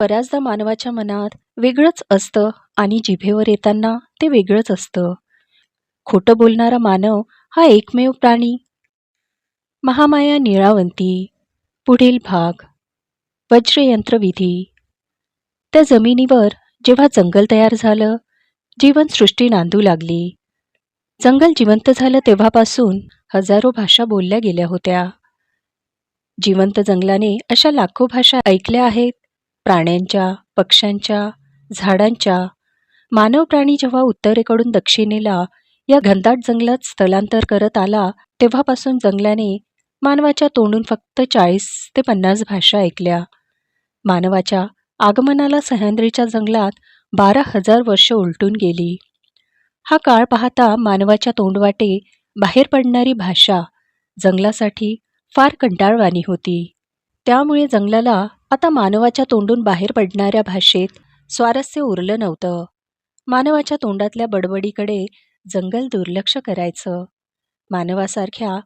बऱ्याचदा मानवाच्या मनात वेगळंच असतं आणि जिभेवर येताना ते वेगळंच असतं. खोटं बोलणारा मानव हा एकमेव प्राणी. महामाया निळावंती. पुढील भाग. वज्रयंत्रविधी. त्या जमिनीवर जेव्हा जंगल तयार झालं जीवनसृष्टी नांदू लागली. जंगल जिवंत झालं तेव्हापासून हजारो भाषा बोलल्या गेल्या होत्या. जिवंत जंगलाने अशा लाखो भाषा ऐकल्या आहेत प्राण्यांच्या पक्ष्यांच्या झाडांच्या मानव प्राणी जेव्हा उत्तरेकडून दक्षिणेला या घनदाट जंगलात स्थलांतर करत आला तेव्हापासून जंगलाने मानवाच्या तोंडून फक्त चाळीस ते पन्नास भाषा ऐकल्या. मानवाच्या आगमनाला सह्याद्रीच्या जंगलात बारा हजार वर्ष उलटून गेली. हा काळ पाहता मानवाच्या तोंडवाटे बाहेर पडणारी भाषा जंगलासाठी फार कंटाळवाणी होती. त्यामुळे जंगलाला आता मानवाच्या तोंडून बाहेर पडणाऱ्या भाषेत स्वारस्य उरलं नव्हतं. मानवाच्या तोंडातल्या बडबडीकडे जंगल दुर्लक्ष करायचं. मानवासारख्या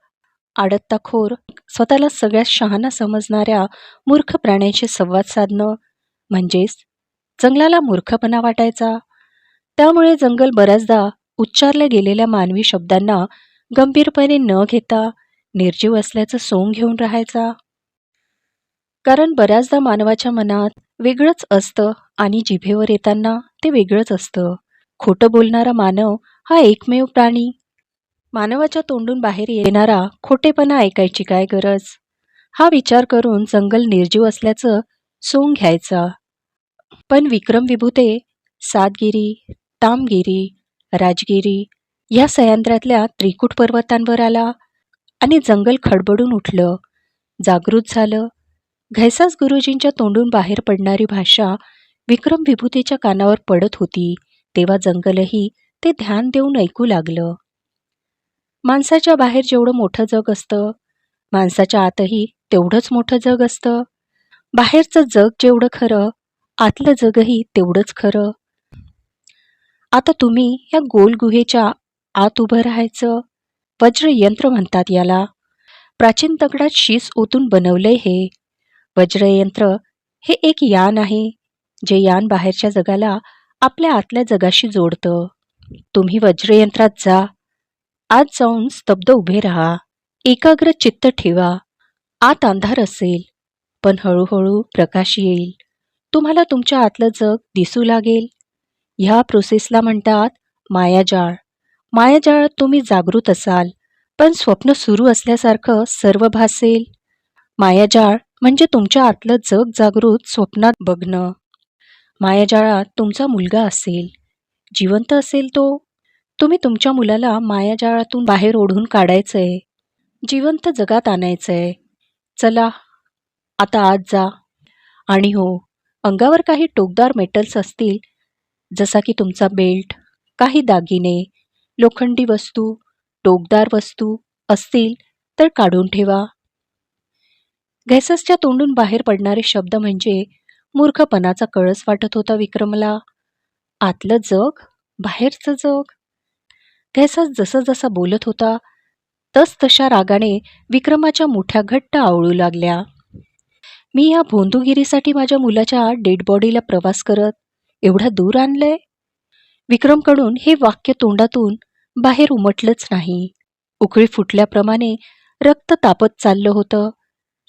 आडत्ताखोर स्वतःला सगळ्यात शहाणा समजणाऱ्या मूर्ख प्राण्यांशी संवाद साधणं म्हणजेच जंगलाला मूर्खपणा वाटायचा. त्यामुळे जंगल बऱ्याचदा उच्चारल्या गेलेल्या मानवी शब्दांना गंभीरपणे न घेता निर्जीव असल्याचं सोंग घेऊन राहायचा. कारण बऱ्याचदा मानवाच्या मनात वेगळंच असतं आणि जिभेवर येताना ते वेगळंच असतं. खोटं बोलणारा मानव हा एकमेव प्राणी. मानवाच्या तोंडून बाहेर येणारा खोटेपणा ऐकायची काय गरज? हा विचार करून जंगल निर्जीव असल्याचं सोंग घ्यायचा. पण विक्रम विभूते सातगिरी तामगिरी राजगिरी या सह्याद्रातल्या त्रिकूट पर्वतांवर आला आणि जंगल खडबडून उठलं. जागृत झालं घैसास गुरुजींच्या तोंडून बाहेर पडणारी भाषा विक्रम विभूतीच्या कानावर पडत होती तेव्हा जंगलही ते ध्यान देऊन ऐकू लागलं. माणसाच्या बाहेर जेवढं मोठं जग असतं माणसाच्या आतही तेवढंच मोठं जग असतं. बाहेरचं जग जेवढं खरं आतलं जगही तेवढंच खरं. आता तुम्ही या गोल गुहेच्या आत उभं राहायचं वज्रयंत्र म्हणतात याला. प्राचीन दगडात शीस ओतून बनवलंय हे. वज्रयंत्र हे एक यान आहे जे यान बाहेरच्या जगाला आपल्या आतल्या जगाशी जोडतं. तुम्ही वज्रयंत्रात जा. आत जाऊन स्तब्ध उभे राहा. एकाग्र चित्त ठेवा. आत अंधार असेल पण हळूहळू प्रकाश येईल. तुम्हाला तुमच्या आतलं जग दिसू लागेल. ह्या प्रोसेसला म्हणतात मायाजाळ. मायाजाळात तुम्ही जागृत असाल पण स्वप्न सुरू असल्यासारखं सर्व भासेल मायाजाळ म्हणजे तुमच्या आतलं जग जागृत स्वप्नात बघणं. मायाजाळात तुमचा मुलगा असेल. जिवंत असेल तो. तुम्ही तुमच्या मुलाला मायाजाळातून बाहेर ओढून काढायचंय. जिवंत जगात आणायचंय. चला आता आज जा. आणि हो अंगावर काही टोकदार मेटल्स असतील जसा की तुमचा बेल्ट काही दागिने लोखंडी वस्तू टोकदार वस्तू असतील तर काढून ठेवा. घॅससच्या तोंडून बाहेर पडणारे शब्द म्हणजे मूर्खपणाचा कळस वाटत होता विक्रमला. आतलं जग बाहेरचं जग. घॅसस जसं जसा बोलत होता तस तशा रागाने विक्रमाच्या मुठ्या घट्ट आवळू लागल्या. मी या भोंदूगिरीसाठी माझ्या मुलाच्या डेड बॉडीला प्रवास करत एवढा दूर आणलंय? विक्रमकडून हे वाक्य तोंडातून बाहेर उमटलंच नाही. उकळी फुटल्याप्रमाणे रक्त तापत चाललं होतं.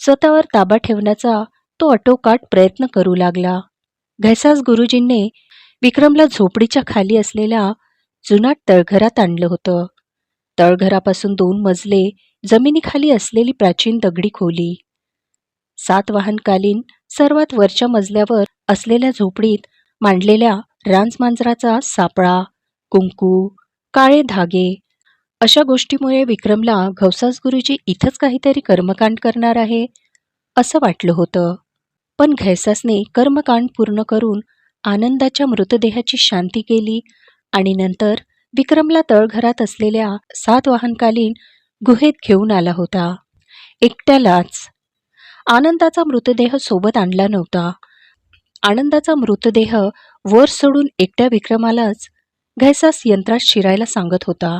स्वतःवर ताबा ठेवण्याचा तो अटोकाट प्रयत्न करू लागला. घैसास गुरुजींनी विक्रमला झोपडीच्या खाली असलेल्या जुनाट तळघरात आणलं होतं. तळघरापासून दोन मजले जमिनीखाली असलेली प्राचीन दगडी खोली. सातवाहनकालीन सर्वात वरच्या मजल्यावर असलेल्या झोपडीत मांडलेल्या रांजमांजराचा सापळा कुंकू काळे धागे अशा गोष्टीमुळे विक्रमला घवसास गुरुजी इथंच काहीतरी कर्मकांड करणार आहे असं वाटलं होतं. पण घैसासने कर्मकांड पूर्ण करून आनंदाच्या मृतदेहाची शांती केली आणि नंतर विक्रमला तळघरात असलेल्या सात वाहनकालीन गुहेत घेऊन आला होता. एकट्यालाच. आनंदाचा मृतदेह सोबत आणला नव्हता. आनंदाचा मृतदेह वर सोडून एकट्या विक्रमालाच घैसास यंत्रात शिरायला सांगत होता.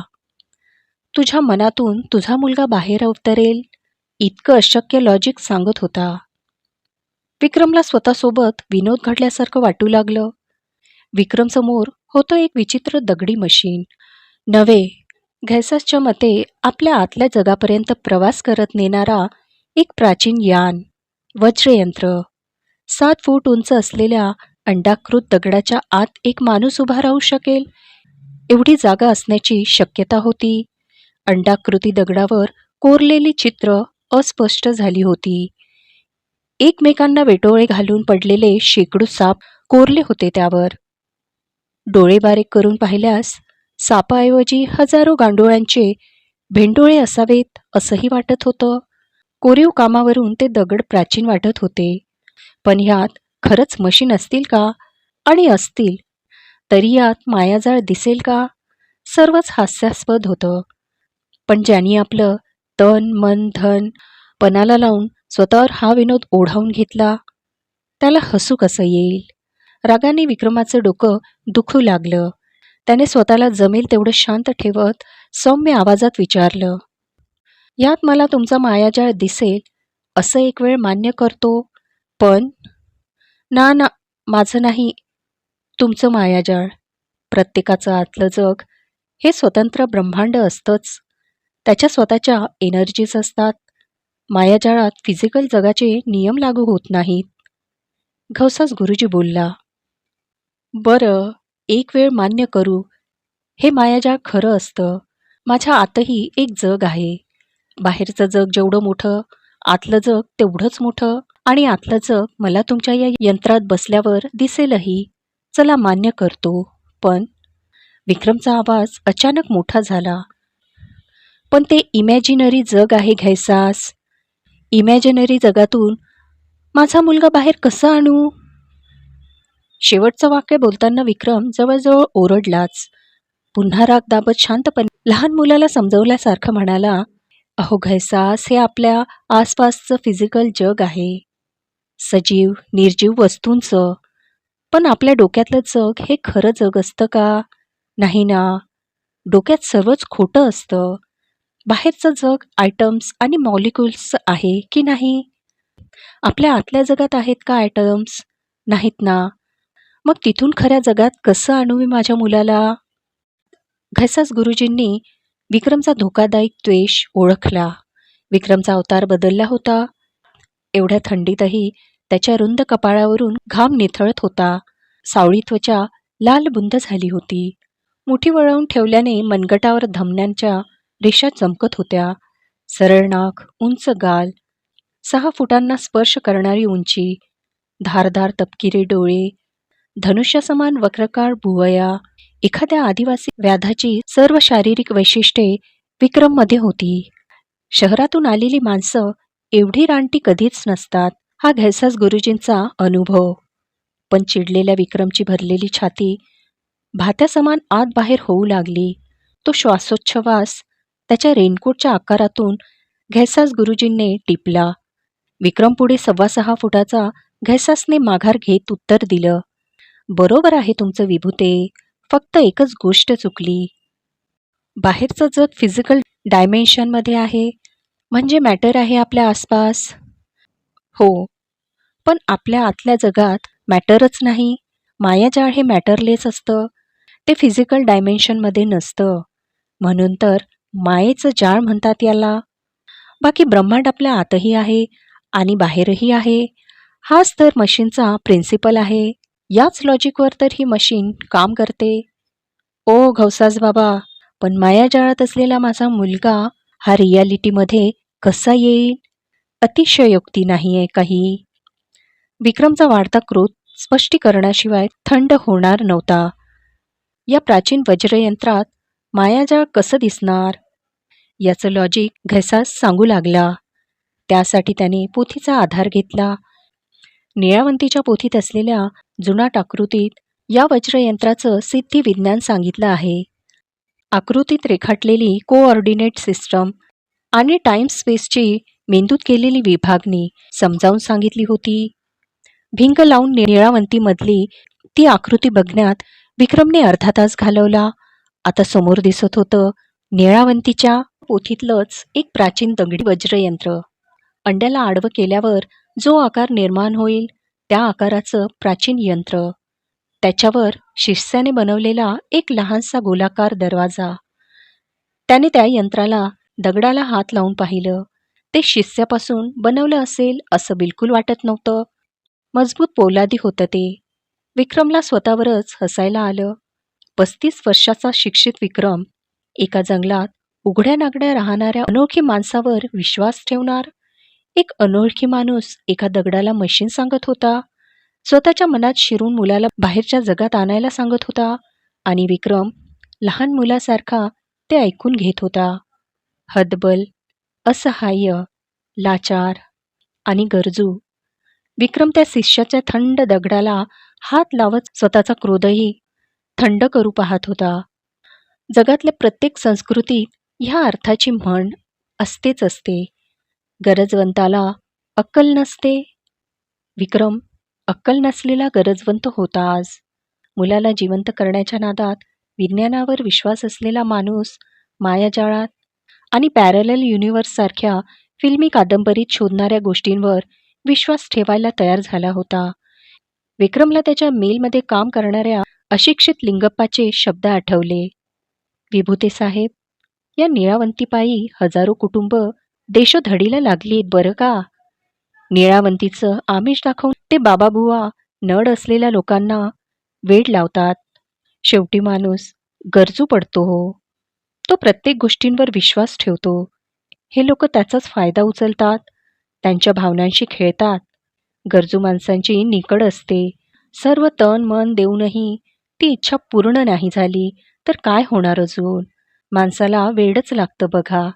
तुझ्या मनातून तुझा मुलगा बाहेर अवतरेल इतकं अशक्य लॉजिक सांगत होता. विक्रमला स्वतःसोबत विनोद घडल्यासारखं वाटू लागलं. विक्रम समोर होतं एक विचित्र दगडी मशीन. नव्हे घैसासच्या मते आपल्या आतल्या जगापर्यंत प्रवास करत नेणारा एक प्राचीन यान वज्रयंत्र. सात फूट उंच असलेल्या अंडाकृत दगडाच्या आत एक माणूस उभा राहू शकेल? एवढी जागा असण्याची शक्यता होती. अंडाकृती दगडावर कोरलेली चित्र अस्पष्ट झाली होती. एकमेकांना वेटोळे घालून पडलेले शेकडो साप कोरले होते त्यावर. डोळे बारीक करून पाहिल्यास सापाऐवजी हजारो गांडोळ्यांचे भेंडोळे असावेत असंही वाटत होतं. कोरीव कामावरून ते दगड प्राचीन वाटत होते. पण ह्यात खरंच मशीन असतील का? आणि असतील तरी यात मायाजाळ दिसेल का? सर्वच हास्यास्पद होतं. पण ज्यांनी आपलं तन मन धन पणाला लावून स्वतःवर हा विनोद ओढावून घेतला त्याला हसू कसं येईल? रागाने विक्रमाचं डोकं दुखू लागलं. त्याने स्वतःला जमेल तेवढं शांत ठेवत सौम्य आवाजात विचारलं यात मला तुमचा मायाजाळ दिसेल असं एक वेळ मान्य करतो पण ना ना माझं नाही तुमचं मायाजाळ. प्रत्येकाचं आतलं जग हे स्वतंत्र ब्रह्मांड असतंच. त्याच्या स्वतःच्या एनर्जीज असतात. मायाजाळात फिजिकल जगाचे नियम लागू होत नाहीत. घवसास गुरुजी बोलला बरं एक वेळ मान्य करू. हे मायाजाळ खरं असतं. माझ्या आतही एक जग आहे. बाहेरचं जग जेवढं मोठं आतलं जग तेवढंच मोठं आणि आतलं जग मला तुमच्या या यंत्रात बसल्यावर दिसेलही. चला मान्य करतो. पण विक्रमचा आवाज अचानक मोठा झाला. पण ते इमॅजिनरी जग आहे घ्यायसास इमॅजिनरी जगातून माझा मुलगा बाहेर कसा आणू? शेवटचं वाक्य बोलताना विक्रम जवळजवळ ओरडलाच. पुन्हा राग दाबत शांतपणे लहान मुलाला समजवल्यासारखं म्हणाला अहो घैसास हे आपल्या आसपासचं फिजिकल जग आहे. सजीव निर्जीव वस्तूंचं. पण आपल्या डोक्यातलं जग हे खरं जग असतं का? नाही ना. डोक्यात सर्वच खोटं असतं. बाहेरचं जग आयटम्स आणि मॉलिक्युल्स आहे की नाही? आपल्या आतल्या जगात आहेत का आयटम्स नाहीत ना. मग तिथून खऱ्या जगात कसं आणू मी माझ्या मुलाला? घसास गुरुजींनी विक्रमचा धोकादायक द्वेष ओळखला. विक्रमचा अवतार बदलला होता. एवढ्या थंडीतही त्याच्या रुंद कपाळावरून घाम निथळत होता. सावळी त्वचा लाल बुंद झाली होती. मुठी वळवून ठेवल्याने मनगटावर धमन्यांच्या रेषा चमकत होत्या. सरळ नाक उंच गाल सहा फुटांना स्पर्श करणारी उंची धारधार तपकिरी डोळे धनुष्यासमान वक्रकार भुवया एखाद्या आदिवासी व्याधाची सर्व शारीरिक वैशिष्ट्ये विक्रममध्ये होती. शहरातून आलेली माणसं एवढी रानटी कधीच नसतात हा घैसास गुरुजींचा अनुभव. पण चिडलेल्या विक्रमची भरलेली छाती भात्यासमान आत बाहेर होऊ लागली. तो श्वासोच्छवास त्याच्या रेनकोटच्या आकारातून घैसास गुरुजींनी टिपला. विक्रम पुढे सव्वा सहा फुटाचा घैसासने माघार घेत उत्तर दिलं बरोबर आहे तुमचं विभूते फक्त एकच गोष्ट चुकली. बाहेरचं जग फिजिकल डायमेन्शनमध्ये आहे म्हणजे मॅटर आहे आपल्या आसपास. हो पण आपल्या आतल्या जगात मॅटरच नाही मायाजाळ हे मॅटरलेस असतं ते फिजिकल डायमेन्शनमध्ये नसतं. म्हणून तर मायेचं जाळ म्हणतात याला. बाकी ब्रह्मांड आपल्या आतही आहे आणि बाहेरही आहे. हाच तर मशीनचा प्रिन्सिपल आहे. याच लॉजिकवर तर ही मशीन काम करते. ओ घौसास बाबा पण मायाजाळात असलेला माझा मुलगा हा रियालिटीमध्ये कसा येईल? अतिशयोक्ती नाही आहे काही. विक्रमचा वाढता क्रोध स्पष्टीकरणाशिवाय थंड होणार नव्हता. या प्राचीन वज्रयंत्रात मायाजाळ कसं दिसणार? याचं लॉजिक घसास सांगू लागला. त्यासाठी त्याने पोथीचा आधार घेतला. निळावंतीच्या पोथीत असलेल्या जुनाट आकृतीत या वज्रयंत्राचं सिद्धी विज्ञान सांगितलं आहे. आकृतीत रेखाटलेली कोऑर्डिनेट सिस्टम आणि टाइम स्पेसची मेंदूत केलेली विभागणी समजावून सांगितली होती. भिंग लावून निळावंतीमधली ती आकृती बघण्यात विक्रमने अर्धा तास घालवला. आता समोर दिसत होतं निळावंतीच्या पोथीतलंच एक प्राचीन दगडी वज्रयंत्र. अंड्याला आडवं केल्यावर जो आकार निर्माण होईल त्या आकाराचं प्राचीन यंत्र. त्याच्यावर शिष्याने बनवलेला एक लहानसा गोलाकार दरवाजा. त्याने त्या यंत्राला दगडाला हात लावून पाहिलं. ते शिस्यापासून बनवलं असेल असं बिलकुल वाटत नव्हतं. मजबूत पोलादी होतं ते. विक्रमला स्वतःवरच हसायला आलं. पस्तीस वर्षाचा शिक्षित विक्रम एका जंगलात उघड्या नागड्या राहणाऱ्या अनोळखी माणसावर विश्वास ठेवणार. एक अनोळखी माणूस एका दगडाला मशीन सांगत होता. स्वतःच्या मनात शिरून मुलाला बाहेरच्या जगात आणायला सांगत होता आणि विक्रम लहान मुलासारखा ते ऐकून घेत होता. हतबल असहाय्य लाचार आणि गरजू. विक्रम त्या शिष्याच्या थंड दगडाला हात लावत स्वतःचा क्रोधही थंड करू पाहत होता. जगातल्या प्रत्येक संस्कृतीत ह्या अर्थाची म्हण असतेच असते. गरजवंताला अक्कल नसते. विक्रम अक्कल नसलेला गरजवंत होता आज. मुलाला जिवंत करण्याच्या नादात विज्ञानावर विश्वास असलेला माणूस मायाजाळात आणि पॅरलल युनिव्हर्ससारख्या फिल्मी कादंबरीत शोधणाऱ्या गोष्टींवर विश्वास ठेवायला तयार झाला होता. विक्रमला त्याच्या मेलमध्ये काम करणाऱ्या अशिक्षित लिंगप्पाचे शब्द आठवले. विभूते साहेब या निळावंतीपायी हजारो कुटुंब देशोधडीला लागली बरं का? निळावंतीचं आमिष दाखवून ते बाबाबुवा नड असलेल्या लोकांना वेड लावतात. शेवटी माणूस गरजू पडतो हो. तो प्रत्येक गोष्टींवर विश्वास ठेवतो. हे लोक त्याचाच फायदा उचलतात त्यांच्या भावनांशी खेळतात. गरजू माणसांची निकड असते. सर्व तन मन देऊनही ती इच्छा पूर्ण नाही झाली तर काय होणार अजून? माणसाला वेडच लागतं बघा.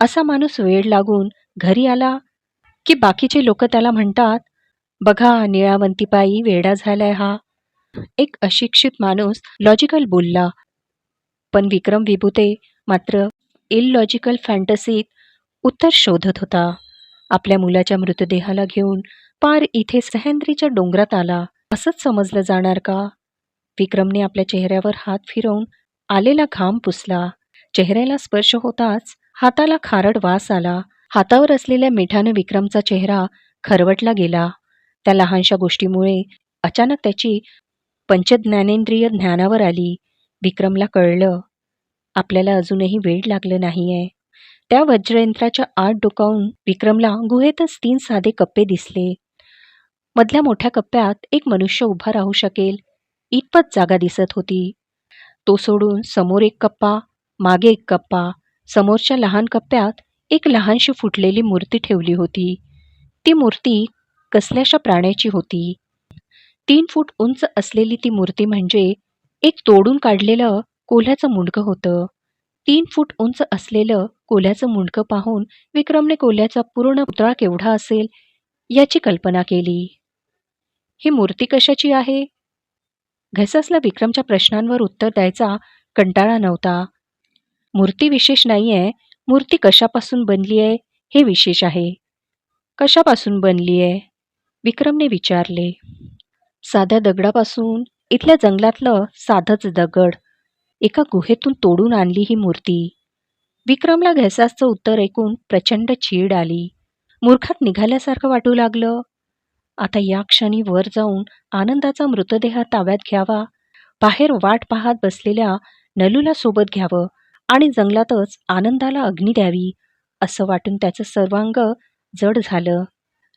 असा माणूस वेड लागून घरी आला की बाकीचे लोक त्याला म्हणतात बघा निळावंतीपायी वेडा झालाय हा. एक अशिक्षित माणूस लॉजिकल बोलला पण विक्रम विभूते मात्र इलॉजिकल फॅन्टसीत उत्तर शोधत होता. आपल्या मुलाच्या मृतदेहाला घेऊन पार इथे सह्याद्रीच्या डोंगरात आला. असंच समजलं जाणार का? विक्रमने आपल्या चेहऱ्यावर हात फिरवून आलेला घाम पुसला. चेहऱ्याला स्पर्श होताच हाताला खारड वास आला. हातावर असलेल्या मिठानं विक्रमचा चेहरा खरवटला गेला. त्या लहानशा गोष्टीमुळे अचानक त्याची पंचज्ञानेंद्रिय ज्ञानावर आली. विक्रमला कळलं आपल्याला अजूनही वेळ लागलं नाहीये. त्या वज्रयंत्राच्या आत डोकावून विक्रमला गुहेतच तीन साधे कप्पे दिसले. मधल्या मोठ्या कप्प्यात एक मनुष्य उभा राहू शकेल इतपत जागा दिसत होती. तो सोडून समोर एक कप्पा मागे एक कप्पा समोरच्या लहान कप्प्यात एक लहानशी फुटलेली मूर्ती ठेवली होती. ती मूर्ती कसल्याशा प्राण्याची होती? तीन फूट उंच असलेली ती मूर्ती म्हणजे एक तोडून काढलेलं कोल्ह्याचं मुंडकं होतं. तीन फूट उंच असलेलं कोल्ह्याचं मुंडकं पाहून विक्रमने कोल्ह्याचा पूर्ण पुतळा केवढा असेल याची कल्पना केली. ही मूर्ती कशाची आहे? घसासला विक्रमच्या प्रश्नांवर उत्तर द्यायचा कंटाळा नव्हता. मूर्ती विशेष नाही आहे मूर्ती कशापासून बनली आहे हे विशेष आहे. कशापासून बनली आहे विक्रमने विचारले. साध्या दगडापासून. इथल्या जंगलातलं साधंच दगड. एका गुहेतून तोडून आणली ही मूर्ती. विक्रमला घसासचं उत्तर ऐकून प्रचंड चीड आली. मूर्खात निघाल्यासारखं वाटू लागलं. आता या क्षणी वर जाऊन आनंदाचा मृतदेह ताब्यात घ्यावा. बाहेर वाट पाहत बसलेल्या नलूला सोबत घ्यावं आणि जंगलातच आनंदाला अग्नी द्यावी असं वाटून त्याचं सर्वांग जड झालं.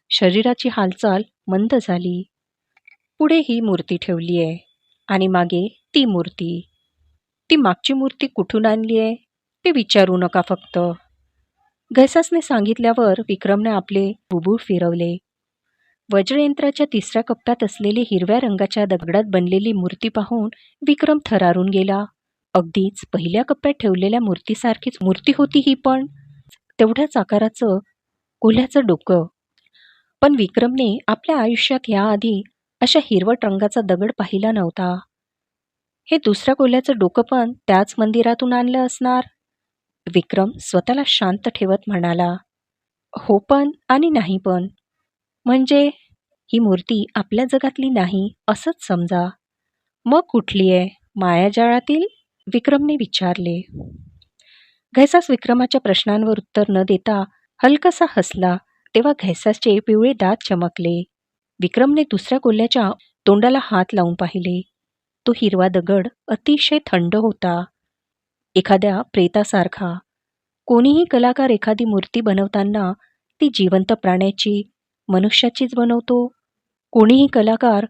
शरीराची हालचाल मंद झाली. पुढे ही मूर्ती ठेवली आहे आणि मागे ती मूर्ती. ती मागची मूर्ती कुठून आणली आहे ते विचारू नका फक्त. घसासने सांगितल्यावर विक्रमने आपले बुबूळ फिरवले. वज्रयंत्राच्या तिसऱ्या कप्प्यात असलेली हिरव्या रंगाच्या दगडात बनलेली मूर्ती पाहून विक्रम थरारून गेला. अगदीच पहिल्या कप्प्यात ठेवलेल्या मूर्तीसारखीच मूर्ती होती ही पण. तेवढ्याच आकाराचं कोल्ह्याचं डोकं. पण विक्रमने आपल्या आयुष्यात याआधी अशा हिरवट रंगाचा दगड पाहिला नव्हता. हे दुसऱ्या कोल्ह्याचं डोकं पण त्याच मंदिरातून आणलं असणार? विक्रम स्वतःला शांत ठेवत म्हणाला. हो पण आणि नाही पण. म्हणजे ही मूर्ती आपल्या जगातली नाही असंच समजा. मग कुठली आहे? मायाजाळातील? विक्रमने विचारले. घैसास विक्रमाच्या प्रश्नांवर उत्तर न देता हलकासा हसला तेव्हा घैसासचे पिवळे दात चमकले. विक्रमने दुसऱ्या कोल्ह्याच्या तोंडाला हात लावून पाहिले. तो हिरवा दगड अतिशय थंड होता. एखाद्या प्रेतासारखा. कोणीही कलाकार एखादी मूर्ती बनवताना ती जिवंत प्राण्याची मनुष्याचीच बनवतो? कोणीही कलाकार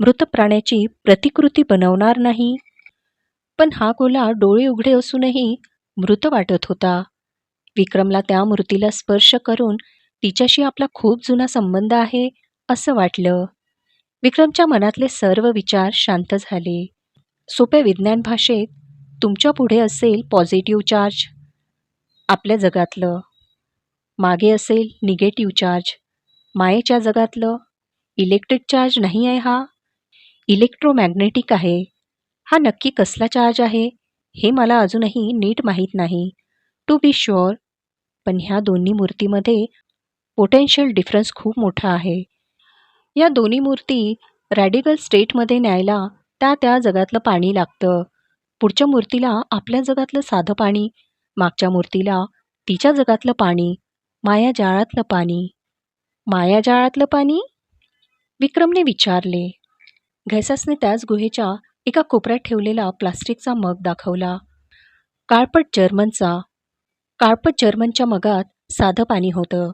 मृत प्राण्याची प्रतिकृती बनवणार नाही. पण हा गोला डोळे उघडे असूनही मृत वाटत होता. विक्रमला त्या मूर्तीला स्पर्श करून तिच्याशी आपला खूप जुना संबंध आहे असं वाटलं. विक्रमच्या मनातले सर्व विचार शांत झाले. सोप्या विज्ञान भाषेत तुमच्यापुढे असेल पॉझिटिव्ह चार्ज आपल्या जगातलं. मागे असेल निगेटिव्ह चार्ज. मायेच्या जगातलं इलेक्ट्रिक चार्ज नाही आहे हा? इलेक्ट्रोमॅग्नेटिक आहे. हा नक्की कसला चार्ज आहे हे मला अजूनही नीट माहीत नाही. टू बी शुअर पण ह्या दोन्ही मूर्तीमध्ये पोटेन्शियल डिफरन्स खूप मोठा आहे. या दोन्ही मूर्ती रॅडिकल स्टेटमध्ये न्यायला त्या त्या जगातलं पाणी लागतं. पुढच्या मूर्तीला आपल्या जगातलं साधं पाणी मागच्या मूर्तीला तिच्या जगातलं पाणी माया जाळातलं पाणी. मायाजाळातलं पाणी? विक्रमने विचारले. घैसासने त्याच गुहेच्या एका कोपऱ्यात ठेवलेला प्लास्टिकचा मग दाखवला. काळपट जर्मनचा. काळपट जर्मनच्या मगात साधं पाणी होतं.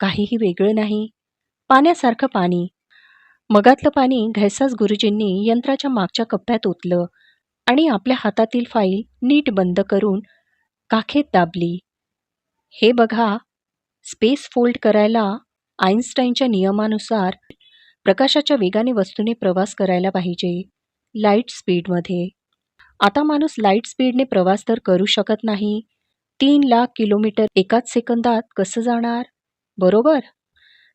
काहीही वेगळं नाही. पाण्यासारखं पाणी. मगातलं पाणी घैसास गुरुजींनी यंत्राच्या मागच्या कप्प्यात ओतलं आणि आपल्या हातातील फाईल नीट बंद करून काखेत दाबली. हे बघा. स्पेस फोल्ड करायला आईन्स्टाईनच्या नियमानुसार प्रकाशाच्या वेगाने वस्तूने प्रवास करायला पाहिजे लाइट स्पीडमध्ये. आता माणूस लाइट स्पीडने प्रवास तर करू शकत नाही. तीन लाख किलोमीटर एकाच सेकंदात कसं जाणार? बरोबर?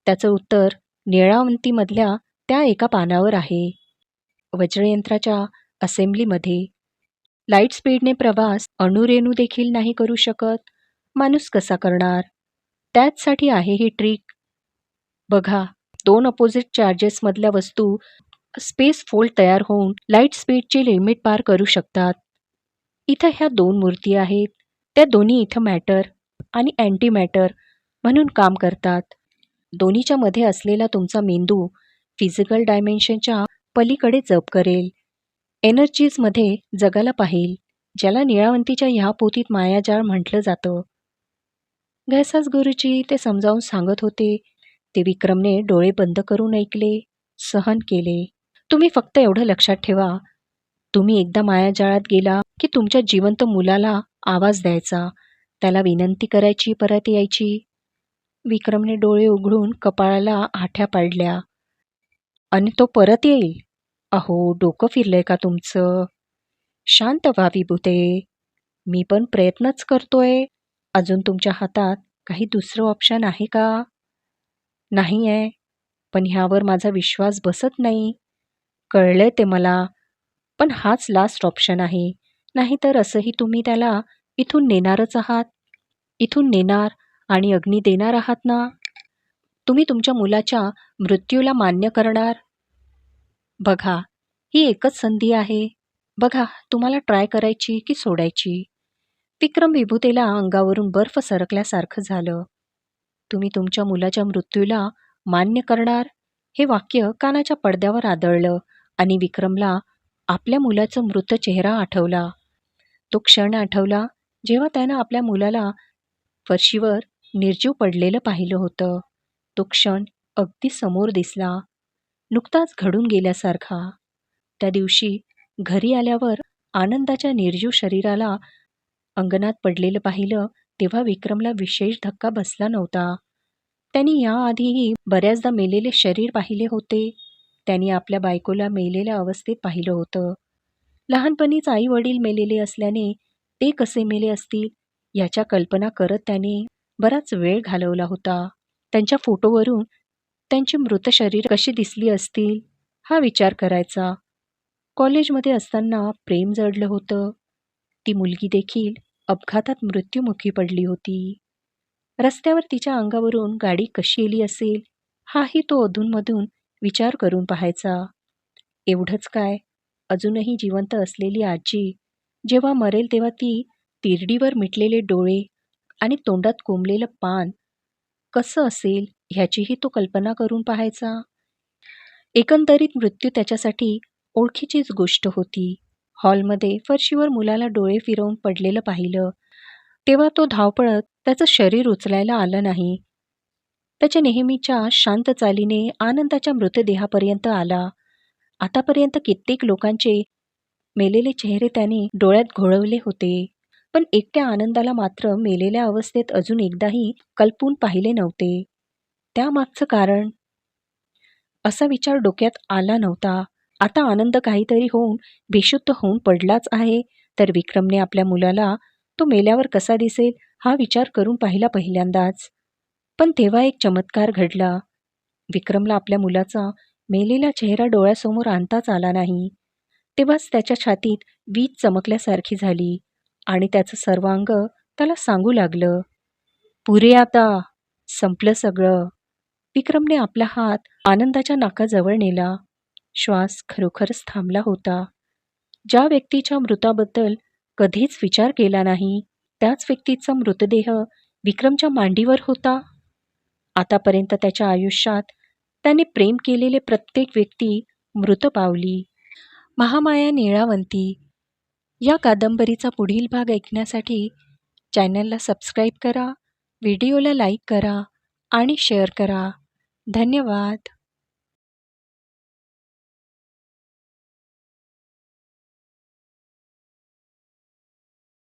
त्याचं उत्तर निळावंतीमधल्या त्या एका पानावर आहे. वज्रयंत्राच्या असेंब्लीमध्ये. लाइट स्पीडने प्रवास अणुरेणू देखील नाही करू शकत. माणूस कसा करणार? त्याचसाठी आहे ही ट्रिक. बघा दोन अपोजिट चार्जेसमधल्या वस्तू स्पेस फोल्ड तयार होऊन लाइट स्पीडची लिमिट पार करू शकतात. इथं ह्या दोन मूर्ती आहेत. त्या दोन्ही इथं मॅटर आणि अँटी मॅटर म्हणून काम करतात. दोन्हीच्या मध्ये असलेला तुमचा मेंदू फिजिकल डायमेन्शनच्या पलीकडे जप करेल. एनर्जीजमध्ये जगाला पाहिल ज्याला निळावंतीच्या ह्या पोतीत मायाजाळ म्हटलं जातं. घैसास गुरुजी ते समजावून सांगत होते ते विक्रमने डोळे बंद करून ऐकले सहन केले. तुम्ही फक्त एवढं लक्षात ठेवा. तुम्ही एकदा मायाजाळात गेला की तुमच्या जिवंत मुलाला आवाज द्यायचा. त्याला विनंती करायची परत यायची. विक्रमने डोळे उघडून कपाळाला आठ्या पाडल्या. आणि तो परत येईल. अहो डोकं फिरलंय का तुमचं? शांत व्हा विभूते. मी पण प्रयत्नच करतोय. अजून तुमच्या हातात काही दुसरं ऑप्शन आहे का? नाही आहे पण ह्यावर माझा विश्वास बसत नाही. कळलंय ते मला. पण हाच लास्ट ऑप्शन आहे. नाहीतर असंही तुम्ही त्याला इथून नेणारच आहात. इथून नेणार आणि अग्नी देणार आहात ना? तुम्ही तुमच्या मुलाच्या मृत्यूला मान्य करणार? बघा ही एकच संधी आहे. बघा तुम्हाला ट्राय करायची की सोडायची? विक्रम विभूतेला अंगावरून बर्फ सरकल्यासारखं झालं. तुम्ही तुमच्या मुलाच्या मृत्यूला मान्य करणार? हे वाक्य कानाच्या पडद्यावर आदळलं आणि विक्रमला आपल्या मुलाचा मृत चेहरा आठवला. तो क्षण आठवला जेव्हा त्यानं आपल्या मुलाला फरशीवर निर्जीव पडलेलं पाहिलं होतं. तो क्षण अगदी समोर दिसला. नुकताच घडून गेल्यासारखा. त्या दिवशी घरी आल्यावर आनंदाच्या निर्जीव शरीराला अंगणात पडलेलं पाहिलं तेव्हा विक्रमला विशेष धक्का बसला नव्हता. त्यांनी याआधीही बऱ्याचदा मेलेले शरीर पाहिले होते. त्यांनी आपल्या बायकोला मेलेल्या अवस्थेत पाहिलं होतं. लहानपणीच आई वडील मेलेले असल्याने ते कसे मेले असतील याच्या कल्पना करत त्याने बराच वेळ घालवला होता. त्यांच्या फोटोवरून त्यांची मृत शरीर कशी दिसली असतील हा विचार करायचा. कॉलेजमध्ये असताना प्रेम जडलं होतं. ती मुलगी देखील अपघातात मृत्युमुखी पडली होती. रस्त्यावर तिच्या अंगावरून गाडी कशी येली असेल हाही तो अधूनमधून विचार करून पाहायचा. एवढंच काय अजूनही जिवंत असलेली आजी जेव्हा मरेल तेव्हा ती तिरडीवर मिटलेले डोळे आणि तोंडात कोंबलेलं पान कसं असेल ह्याचीही तो कल्पना करून पाहायचा. एकंदरीत मृत्यू त्याच्यासाठी ओळखीचीच गोष्ट होती. हॉलमध्ये फरशीवर मुलाला डोळे फिरवून पडलेलं पाहिलं. तेव्हा तो धावपळत त्याचं शरीर उचलायला आलं नाही. त्याच्या नेहमीच्या शांत चालीने आनंदाच्या मृतदेहापर्यंत आला. आतापर्यंत कित्येक लोकांचे मेलेले चेहरे त्याने डोळ्यात घोळवले होते. पण एकट्या आनंदाला मात्र मेलेल्या अवस्थेत अजून एकदाही कल्पून पाहिले नव्हते. त्यामागचं कारण? असा विचार डोक्यात आला नव्हता. आता आनंद काहीतरी होऊन बेशुद्ध होऊन पडलाच आहे. तर विक्रमने आपल्या मुलाला तो मेल्यावर कसा दिसेल हा विचार करून पाहिला पहिल्यांदाच. पण तेव्हा एक चमत्कार घडला. विक्रमला आपल्या मुलाचा मेलेला चेहरा डोळ्यासमोर आणताच आला नाही. तेव्हाच त्याच्या छातीत वीज चमकल्यासारखी झाली आणि त्याचं सर्वांग त्याला सांगू लागलं. पुरे आता संपलं सगळं. विक्रमने आपला हात आनंदाच्या नाकाजवळ नेला. श्वास खरोखरच थांबला होता. ज्या व्यक्तीच्या मृताबद्दल कधीच विचार केला नाही त्याच व्यक्तीचा मृतदेह विक्रमच्या मांडीवर होता. आतापर्यंत त्याच्या आयुष्यात त्याने प्रेम केलेले प्रत्येक व्यक्ती मृत पावली. महामाया निळावंती या कादंबरीचा पुढील भाग ऐकण्यासाठी चॅनलला सबस्क्राईब करा व्हिडिओला लाईक करा आणि शेअर करा. धन्यवाद.